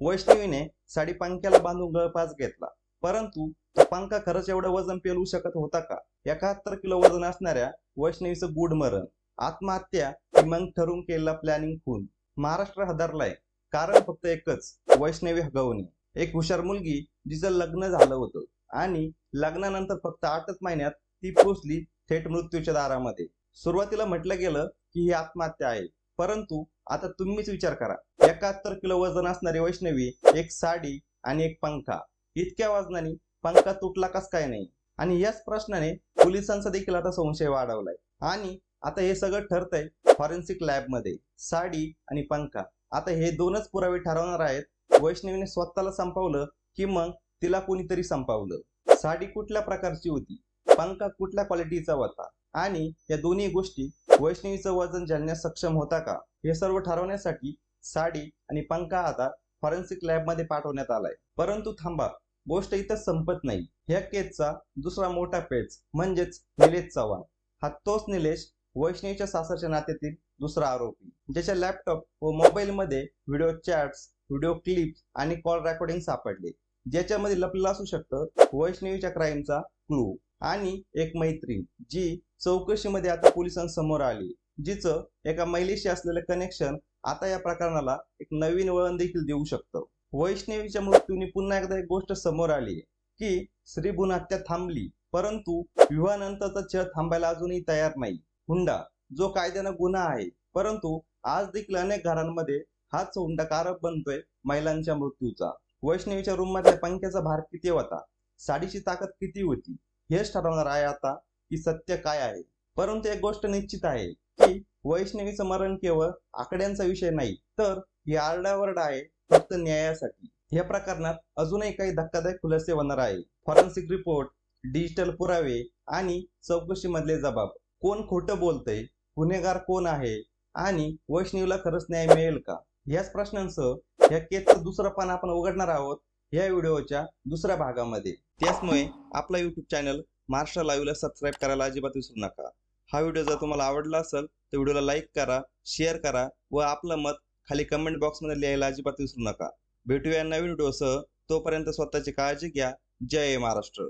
वैष्णवीने साडी पंख्याला बांधून गळपास घेतला. परंतु तो पंखा खरंच एवढं वजन पेलू शकत होता का? एकाहत्तर किलो वजन असणाऱ्या वैष्णवीचं गुड मरण आत्महत्या की मग ठरून केलेला प्लॅनिंग खून महाराष्ट्र हदरलाय. कारण फक्त एकच वैष्णवी हगवणे. एक हुशार मुलगी जिचं लग्न झालं होतं आणि लग्नानंतर फक्त आठच महिन्यात ती पोचली थेट मृत्यूच्या दारामध्ये. सुरुवातीला म्हटलं गेलं की ही आत्महत्या आहे. परंतु आता तुम्हीच विचार करा. एकाहत्तर किलो वजन असणारी वैष्णवी एक साडी आणि एक पंखा. इतक्या वजनाने पंखा तुटला कस काय नाही? आणि याच प्रश्नाने पोलिसांचा देखील आता संशय वाढवलाय. आणि आता हे सगळं ठरतंय फॉरेन्सिक लॅबमध्ये. साडी आणि पंखा. आता हे दोनच पुरावे ठरवणार आहेत. वैष्णवीने स्वतःला संपवलं की मग तिला कोणीतरी संपवलं. साडी कुठल्या प्रकारची होती? पंखा कुठल्या क्वालिटीचा होता? आणि या दोन्ही गोष्टी वैष्णवीचं वजन जाणण्यास सक्षम होता का? हे सर्व ठरवण्यासाठी साडी आणि पंखा आता फॉरेन्सिक लॅबमध्ये पाठवण्यात आलाय. परंतु थांबा गोष्ट इथं संपत नाही. ह्या केसचा दुसरा मोठा पेच म्हणजेच निलेश चव्हाण. हा तोच निलेश वैष्णवीच्या सासरच्या नात्यातील दुसरा आरोपी. ज्याच्या लॅपटॉप व मोबाईल मध्ये व्हिडिओ चॅट्स व्हिडिओ क्लिप्स आणि कॉल रेकॉर्डिंग सापडले. ज्याच्यामध्ये लपलेलं असू शकतं वैष्णवीच्या क्राईमचा क्लू आणि एक मैत्रीण जी चौकशीमध्ये आता पोलिसांसमोर आली. जिचं एका महिलेशी असलेलं कनेक्शन आता या प्रकरणाला एक नवीन वळण देखील देऊ शकतं. वैष्णवीच्या मृत्यूने पुन्हा एकदा एक गोष्ट समोर आली की श्रीभून हत्या थांबली परंतु विवाहानंतरचा छळ थांबायला अजूनही तयार नाही. हुंडा जो कायद्यानं गुन्हा आहे परंतु आज देखील अनेक घरांमध्ये हाच हुंडा कारक बनतोय महिलांच्या मृत्यूचा. वैष्णवीच्या रूममधल्या पंख्याचा भार किती होता? साडीची ताकद किती होती? हेच ठरवणार आहे आता की सत्य काय आहे? परंतु एक गोष्ट निश्चित आहे की वैष्णवी मरण केवळ आकड्यांचा विषय नाही तर ही आरडावर्ड आहे फक्त न्यायासाठी. या प्रकरणात अजूनही काही धक्कादायक खुलासे होणार आहे. फॉरेन्सिक रिपोर्ट डिजिटल पुरावे आणि चौकशी मधले जबाब. कोण खोटं बोलतंय? गुन्हेगार कोण आहे? आणि वैष्णवीला खरंच न्याय मिळेल का? याच प्रश्नांसह या केसचं दुसरं पान आपण उघडणार आहोत. या व्हिडिओच्या दुसऱ्या भागामध्ये. त्याचमुळे आपला यूट्यूब चॅनल महाराष्ट्र लाईव्हला सबस्क्राईब करायला अजिबात विसरू नका. हा व्हिडिओ जर तुम्हाला आवडला असेल तर व्हिडिओला लाईक करा शेअर करा व आपलं मत खाली कमेंट बॉक्समध्ये लिहायला अजिबात विसरू नका. भेटूया नवीन व्हिडिओसह. तोपर्यंत स्वतःची काळजी घ्या. जय महाराष्ट्र.